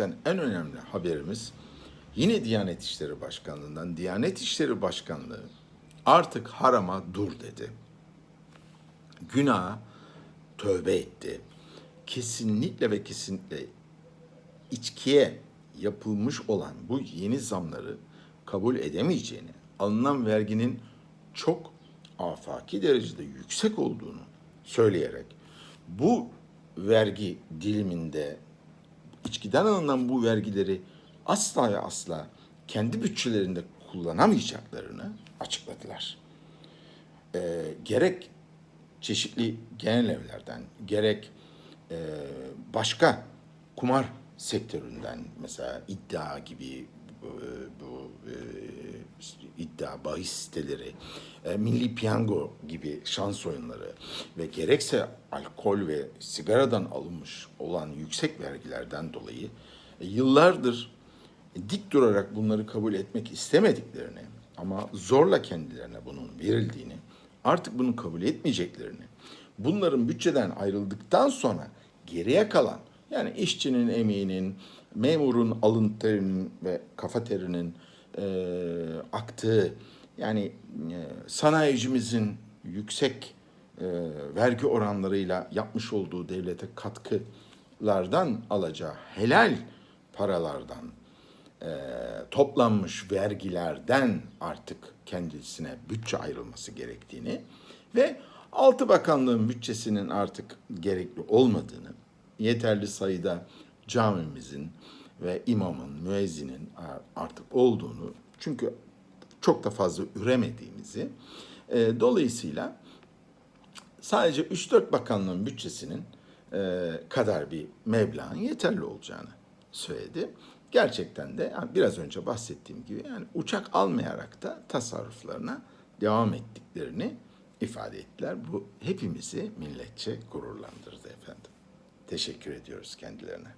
gerçekten en önemli haberimiz yine Diyanet İşleri Başkanlığı'ndan Diyanet İşleri Başkanlığı artık harama dur dedi. Günaha tövbe etti. Kesinlikle ve kesinlikle içkiye yapılmış olan bu yeni zamları kabul edemeyeceğini, alınan verginin çok afaki derecede yüksek olduğunu söyleyerek bu vergi diliminde içkiden alınan bu vergileri asla ve asla kendi bütçelerinde kullanamayacaklarını açıkladılar. Ee, gerek çeşitli genel evlerden, gerek e, başka kumar sektöründen mesela iddia gibi bu, bu e, iddia bahis siteleri, e, milli piyango gibi şans oyunları ve gerekse alkol ve sigaradan alınmış olan yüksek vergilerden dolayı e, yıllardır dik durarak bunları kabul etmek istemediklerini ama zorla kendilerine bunun verildiğini, artık bunu kabul etmeyeceklerini, bunların bütçeden ayrıldıktan sonra geriye kalan yani işçinin emeğinin, memurun alın terinin ve kafa terinin e, aktığı yani e, sanayicimizin yüksek e, vergi oranlarıyla yapmış olduğu devlete katkılardan alacağı helal paralardan e, toplanmış vergilerden artık kendisine bütçe ayrılması gerektiğini ve altı bakanlığın bütçesinin artık gerekli olmadığını, yeterli sayıda camimizin ve imamın, müezzinin artık olduğunu, çünkü çok da fazla üremediğimizi, e, dolayısıyla sadece 3-4 bakanlığın bütçesinin e, kadar bir meblağın yeterli olacağını söyledi. Gerçekten de yani biraz önce bahsettiğim gibi yani uçak almayarak da tasarruflarına devam ettiklerini ifade ettiler. Bu hepimizi milletçe gururlandırdı efendim. Teşekkür ediyoruz kendilerine.